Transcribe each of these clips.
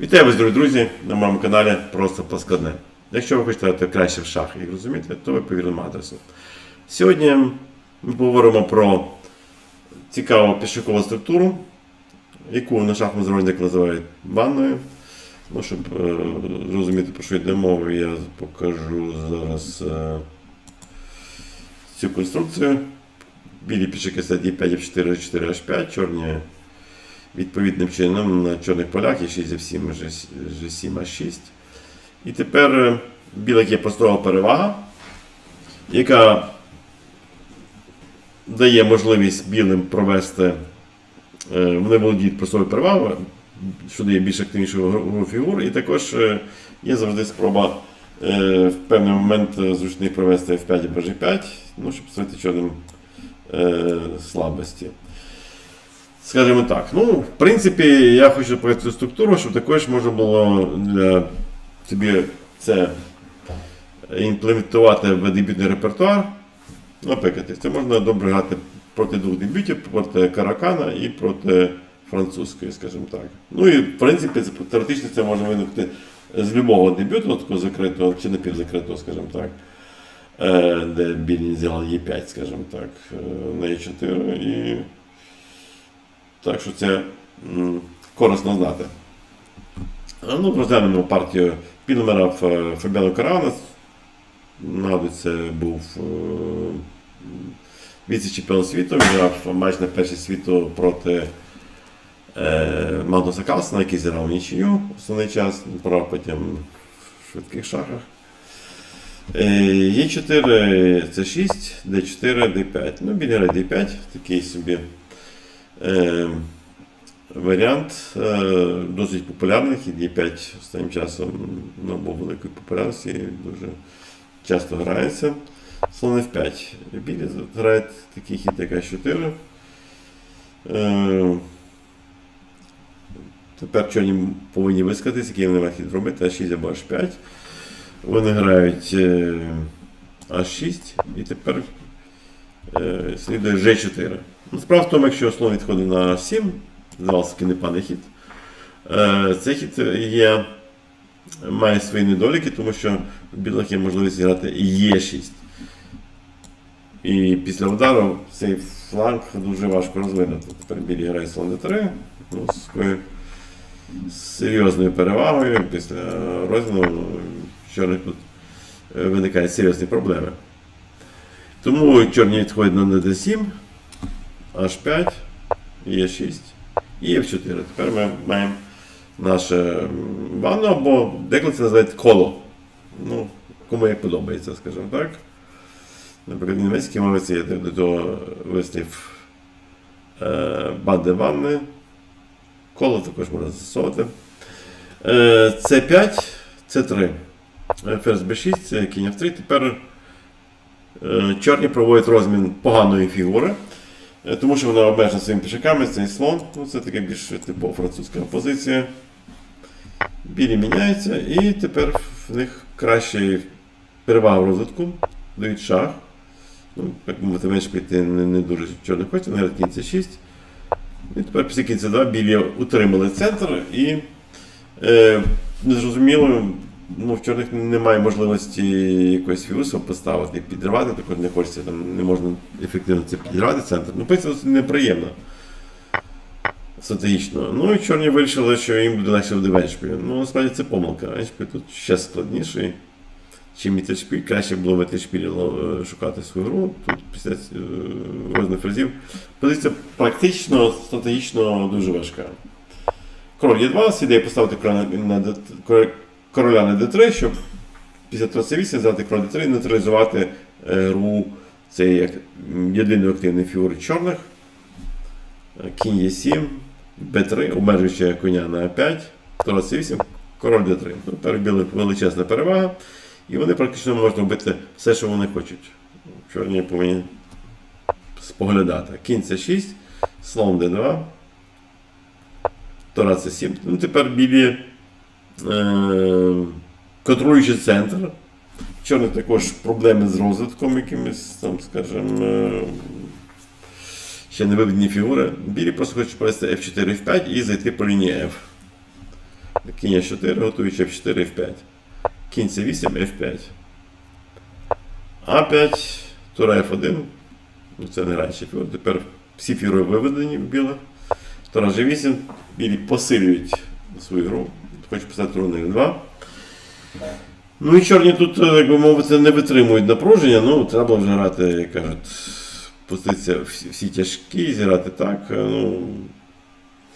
Вітаю вас, дорогі друзі, на моєму каналі Просто Пласкодне. Якщо ви хочете грати краще в шахи і розуміти, то ви по адресу. Сьогодні ми поговоримо про цікаву пішокову структуру, яку на шахмат зрольник називають ванною. Ну, щоб е, зрозуміти, про що йде мова, я покажу зараз е, цю конструкцію. Білі пішаки сидять D5, F4, G4, H5, чорні відповідним чином на чорних полях є 6 F7, G7, H6. І тепер е, білих є простова перевага, яка дає можливість білим провести, е, вони володіють простою перевагою, що дає більш активнішу гру фігур, і також е, є завжди спроба в певний момент зручний провести F5 або G5, ну, щоб створити чорним слабості. Скажімо так. Ну, в принципі, я хочу пояснити цю структуру, щоб також можна було для собі це імплементувати в дебютний репертуар. Наприклад, це можна добре грати проти двох дебютів, проти Каракана і проти французької, скажімо так. Ну і в принципі, це- теоретично це може виникнути з будь-якого дебюту, такого закритого чи напівзакритого, скажімо так. е, Де білі взяли Е5, скажімо так, е, на Е4 і так що це корисно знати. А, Ну, розглянемо партію Пілмера в Фабіано Каранес. Нагадую, це був е, віце-чемпіон світу. Він грав матч на перший світу проти е, Магнуса Калсона, який зіграв нічию основний час, програв потім в швидких шахах. Е, Е4 це 6, Д4, Д5. Ну, біля Д5, такий собі е, варіант е, досить популярний. Хід Е5 останнім часом набув великої популярності, дуже часто грається. Слон F5. Білі грають такий хід, як А4. Е, тепер чорні повинні вискатись, який вони мають хід робити, А6 або H5. Вони грають е, А6 і тепер е, слідує G4. Ну, Справа в тому, якщо слон відходить на 7, здавалося непаний хід, е, цей хід є, має свої недоліки, тому що білих є можливість грати Е6. І після удару цей фланг дуже важко розвинути. Тепер білі грає слон d3, ну, з такою серйозною перевагою після розміну чорних тут е, виникають серйозні проблеми. Тому чорні відходять на d7, H5, Е6 і F4. Тепер ми маємо наше ванну, або деколи це називають коло. Ну, кому як подобається, скажімо так. Наприклад, німецькій мові це є до вислів е, баде ванни. Коло також можна застосовувати. Е, С5, С3. Е, Ферзь Б6, це кінь F3. Тепер е, чорні проводять розмін поганої фігури. Е, Тому що вона обмежена своїми пішаками, цей слон. Ну, це таке більш типова французька позиція. Білі міняються, і тепер в них краще перевага в розвитку, дають шах. Ну, як мовити, менш піти не, не дуже чорний хоче, грають кінця 6. І тепер після кінця 2 білі утримали центр і е, незрозуміло, ну, в чорних немає можливості якоїсь фігуси поставити, підривати, також не хочеться, там не можна ефективно це підривати центр. Ну, принципі, це неприємно. Стратегічно. Ну і чорні вирішили, що їм буде легше в Веншпілі. Ну, насправді це помилка. Веншпіль тут ще складніший. Чим і шпіль, краще було в Етешпілі шукати свою гру. Тут після е, розних разів. Позиція практично, стратегічно дуже важка. Король Є2, ідея поставити на, кор- короля на d3, щоб після 8 взяти король d3 і нейтралізувати е, гру цієї як єдиної активної фігури чорних. Е, Кінь Е7, Б3, обмежуючи коня на 5, траса 8, король d3. Ну, Тепер величезна перевага. І вони практично можуть робити все, що вони хочуть. Чорні повинні споглядати. Кінь це 6, слон d2, Тора це 7. Ну, тепер білі е, контролюючи центр. Чорних також проблеми з розвитком якимись, там, скажімо, е, ще не виведені фігури. Білі просто хочуть провести F4 F5 і зайти по лінії F. Кінь H4, готуючи F4, F5. Кінь C8, F5. А5, тура F1. Ну, це не раніше фігури. Тепер всі фігури виведені в білих. Тура G8. Білі посилюють свою гру. Хочу писати туру на F2. Ну і чорні тут, е, як би мовити, не витримують напруження. Ну, треба вже грати, як кажуть, позиція всі, тяжкі, зіграти так. е, Ну,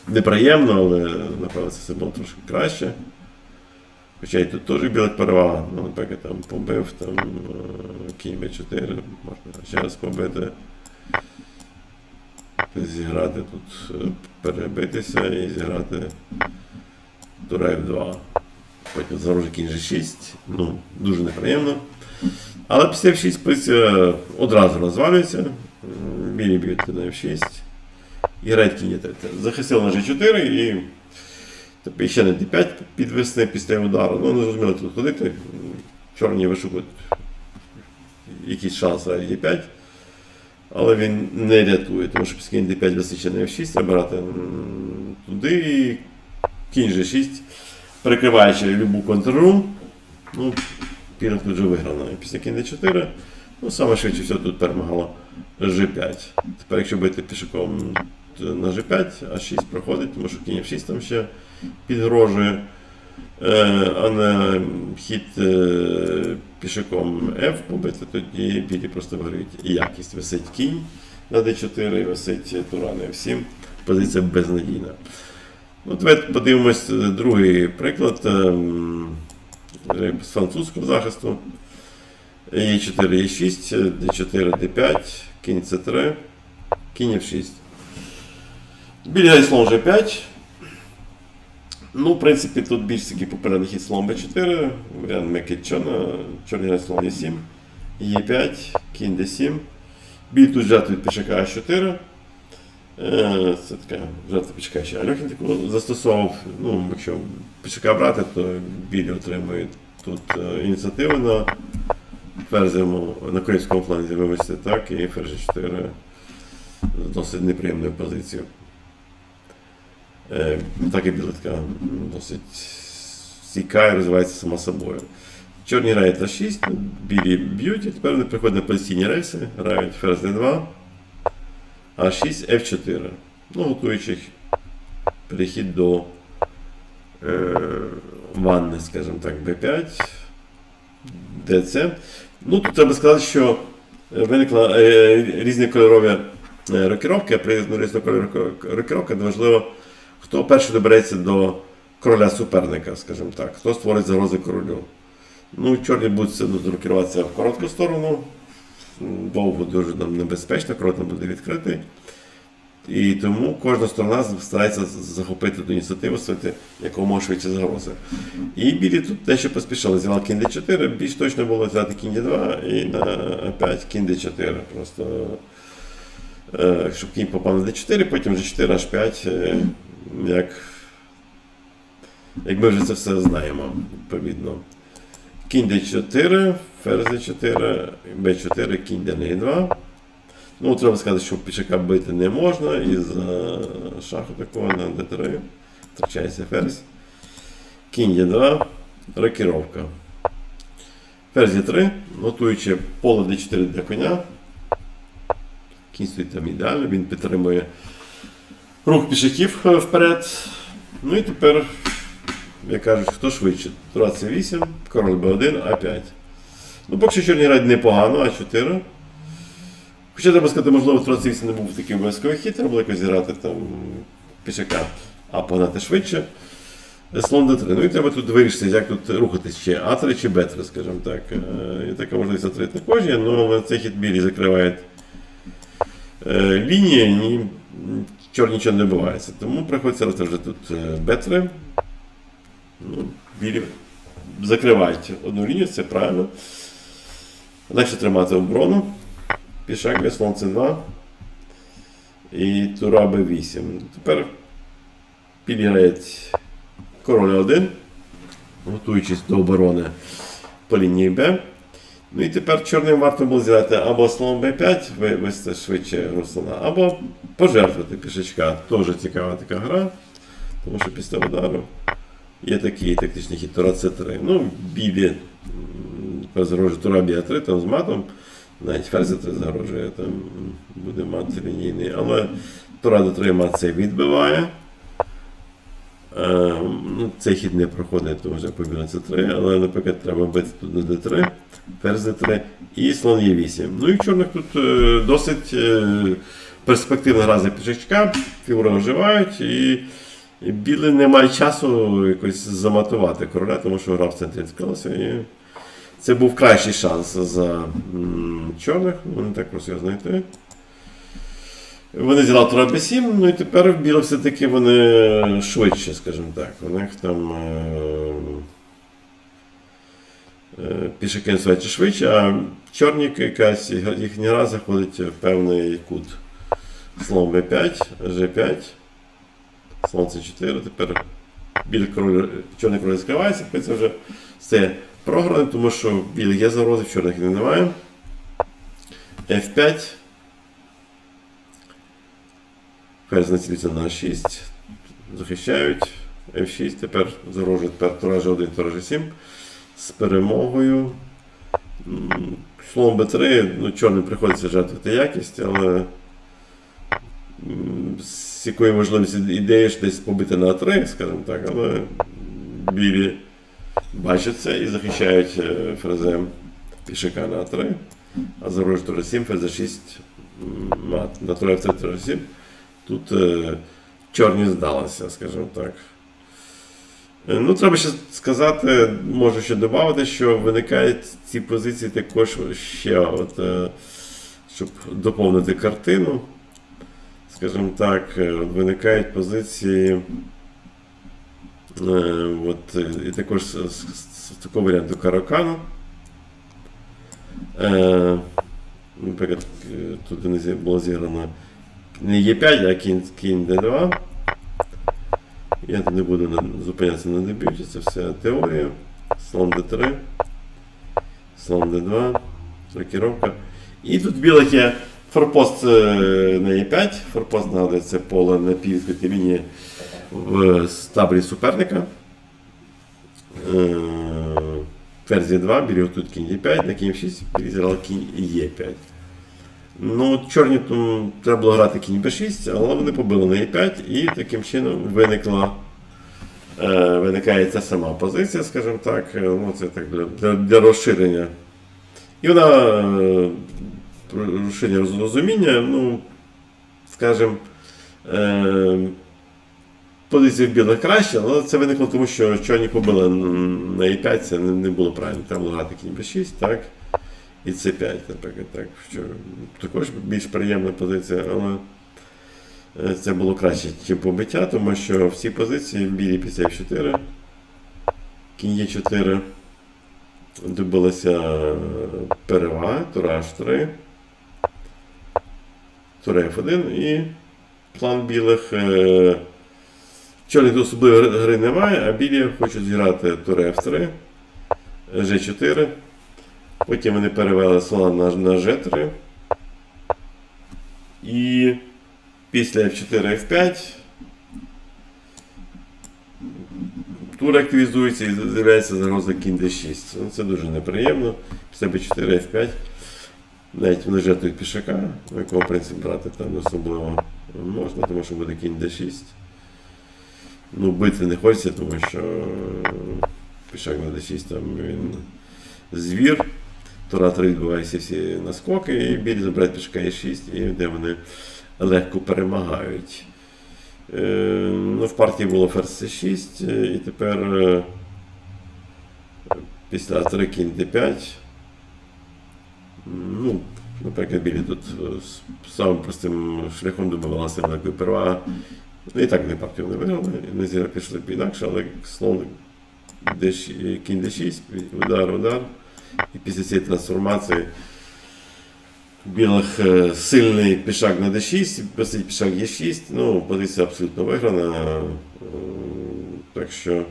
неприємно, але напевно це все було трошки краще. Хоча і тут теж білих перевага. Ну, наприклад, там побив, там е, кінь Б4, можна ще раз побити. Зіграти тут, перебитися і зіграти тура F2. Потім загрожує кінь G6. Ну, дуже неприємно. Але після F6 позиція одразу розвалюється. Білі б'ють на F6. І грають кінь D3. Захистили на G4 і тепер ще на D5 підвести після удару. Ну, не зрозуміло тут ходити. Чорні вишукують якийсь шанс грати D5. Але він не рятує, тому що після кінь D5 вистачить на F6, треба брати туди і кінь G6 перекриваючи любу контрру, ну, Піринг тут вже виграв навіть після кінь d4. Ну, саме швидше все тут перемагало G5. Тепер, якщо бити пішаком на G5, А6 проходить, тому що кінь F6 там ще підгрожує. Е, а на хід е, пішаком F побити, тоді білі просто виграють і якість. Висить кінь на D4 і висить на F7. Позиція безнадійна. Ну, давайте подивимось е, другий приклад ем, е, з французького захисту. Е4, Е6, D4, D5, кінь C3, кінь F6. Біля слон G5. Ну, в принципі, тут більш такий попередній хід слон B4, варіант Мекетчона, чорний слон E7, Е5, кінь D7. Біль тут жертвує пішака А4. Е, Це така жертва пічка ще Альохін таку застосовував. Ну, якщо пічака брати, то білі отримують тут е, ініціативу на ферзевому, на корейському фланзі, вибачте, так, і ферзь 4 з досить неприємною позицією. Е, Так і біла така досить стійка розвивається сама собою. Чорні грають А6, білі б'ють, і тепер вони приходять на позиційні рельси, грають ферзь D2. А6, F4. Ну, готуючи перехід до е, ванни, скажімо так, B5, DC. Ну, тут треба сказати, що виникла е, різні кольорові е, рокіровки, а при ну, різнокольорові рокіровки важливо, хто перший добереться до короля суперника, скажімо так, хто створить загрози королю. Ну, чорні будуть рокіруватися в коротку сторону, довго дуже нам небезпечно, коротко буде відкритий. І тому кожна сторона старається захопити ту ініціативу, створити якомога швидше загрози. І білі тут дещо поспішали. Взяла кінь d4, більш точно було взяти кінь d2 і на опять кінь d4. Просто е, щоб кінь попав на d4, потім g4, h5, е, як, як ми вже це все знаємо, відповідно. Кінь d4, ферзь d4, b4, кінь d2. Ну, треба сказати, що пішака бити не можна із шаху такого на d3. Втрачається ферзь. Кінь d2, рокіровка. Ферзь d3, готуючи поле d4 для коня. Кінь стоїть там ідеально, він підтримує рух пішаків е, вперед. Ну і тепер, як кажуть, хто швидше? Тура c8, король b1, а5. Ну, поки що чорні грають непогано, а4. Хоча треба сказати, можливо, c8 не був такий обов'язковий хід, треба було якось зіграти там пішака, а погнати швидше. Слон d3. Ну і треба тут вирішити, як тут рухатись, чи А3, чи Б3, скажімо так. Е, І така можливість А3 також є, але цей хід білі закривають е, лінії, і чорні нічого не бувається. Тому приходиться вже тут е, Б3. Ну, білі закривають одну лінію, це правильно. Легше тримати оборону. Пішак слон С2. І тура Б8. Тепер підіграють король 1, готуючись до оборони по лінії Б. Ну і тепер чорним варто було зіграти або слон Б5, вивести швидше руслана, або пожертвувати пішачка. Теж цікава така гра, тому що після удару Є такий тактичний хід Тура С3. Ну, білі м, загрожує Тура б'є 3 там з матом. Навіть ферзь 3 загрожує, там буде мат лінійний. Але Тура до 3 мат цей відбиває. Е, ну, цей хід не проходить, тому що побіг на С3, але, наприклад, треба бити тут на Д3, ферзь Д3 і слон Е8. Ну і в чорних тут е, досить е, перспективна гра за пішачка, фігури оживають, і, білий не має часу якось заматувати короля, тому що гра в центрі відкрилася. Це був кращий шанс за чорних, вони так просто його знайти. Вони зіграли тура b7, ну і тепер в білих все-таки вони швидше, скажімо так. У них там е, е, пішаки насувають швидше, а чорні якась їхня гра заходить в певний кут. Слон b5, g5, слон c4, тепер білий король, чорний король скривається, це вже все програне, тому що білих є загрози, в чорних їх немає. F5. Ферзь націлюється на 6. Захищають. F6. Тепер загрожує тепер тура G1, тура G7 з перемогою. М, Слон b3, ну, чорним приходиться жертвувати якість, але з якої можливості ідеєш десь побити на А3, скажімо так, але білі бачать це і захищають е, ферзем пішака на А3, а загрожує тура 7, ферзь 6 мат. На тура F3, тура 7. Тут е, чорні здалися, скажімо так. Е, Ну, треба ще сказати, можу ще додати, що виникають ці позиції також ще, от, щоб доповнити картину. Скажімо так, виникають позиції. Е, От, е, і також з, такого варіанту каракану. Е, Наприклад, е, тут не було зіграно не Е5, а кінь, кінь Д2. Я тут не буду зупинятися на дебюті, це все теорія. Слон Д3, слон Д2, рокіровка. І тут білих є форпост на Е5. Форпост нагадує поле на піввідкритій лінії в таборі суперника. Е, Ферзь Е2, білі тут кінь Е5, на кінь 6 білі зіграли кінь Е5. Ну, чорні там треба було грати кінь b6, але вони побили на e5 і таким чином виникла, е, виникає ця сама позиція, скажімо так. Е, Ну, це так для, для, для розширення. І вона е, розширення розуміння, ну, скажімо, е, позиція в білих краще, але це виникло тому, що чорні побили на e5, це не, було правильно. Треба було грати кінь b6, так і С5, наприклад, так, що також більш приємна позиція, але е, це було краще, ніж побиття, тому що всі позиції в білій після F4, кінь Е4 добилася перевага, тура H3, тура F1 і план білих. Чорних особливої гри немає, а білі хочуть зіграти тура F3, G4. Потім вони перевели слона на, на G3. І після F4 F5 тур активізується і з'являється загроза кінь D6. Ну, це дуже неприємно. Після B4 F5. Навіть вони жертвують пішака, якого в принципі брати там особливо можна, тому що буде кінь D6. Ну, бити не хочеться, тому що е, пішак на D6 там він звір. Тура 3 відбуваються всі наскоки, і білі забирають пішка і 6, і де вони легко перемагають. Е, ну, в партії було ферзь C6, е, і тепер е, після 3 кінь D5. Ну, наприклад, білі тут е, самим простим шляхом добивалися великої переваги. Ну, і так вони партію не виграли, не пішли б інакше, але слон кінь D6, удар, удар. І після цієї трансформації білих е, сильний пішак на d6, після пішак Е6. Ну, позиція абсолютно виграна. Е, Так що.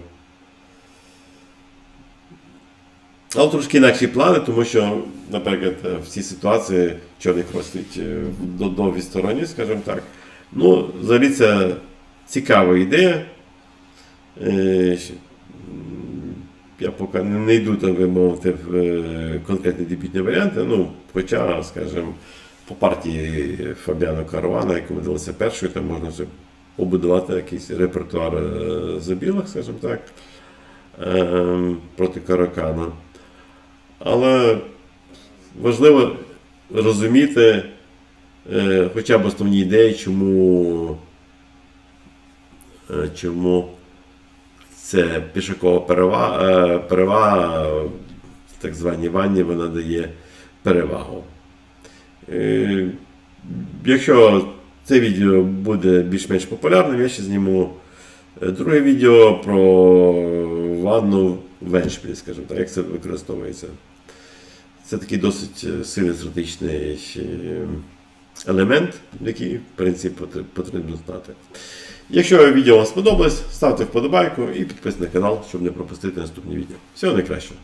Але трошки інакші плани, тому що, наприклад, е, в цій ситуації чорний крос стоїть е, в додовій стороні, скажімо так. Ну, взагалі це цікава ідея. Е, я поки не йду, так би мовити, в е, конкретні дебютні варіанти. Ну, хоча, скажімо, по партії Фабіана Каравана, яка видалася першою, там можна собі побудувати якийсь репертуар е, скажімо так, проти Каракана. Але важливо розуміти е, хоча б основні ідеї, чому, е, чому це пішакова перевага, е, перевага так званій ванні вона дає перевагу. Е, Якщо це відео буде більш-менш популярним, я ще зніму друге відео про ванну в Еншпілі, скажімо так, як це використовується. Це такий досить сильний стратегічний елемент, який, в принципі, потрібно знати. Якщо відео вам сподобалось, ставте вподобайку і підписуйтесь на канал, щоб не пропустити наступні відео. Всього найкращого!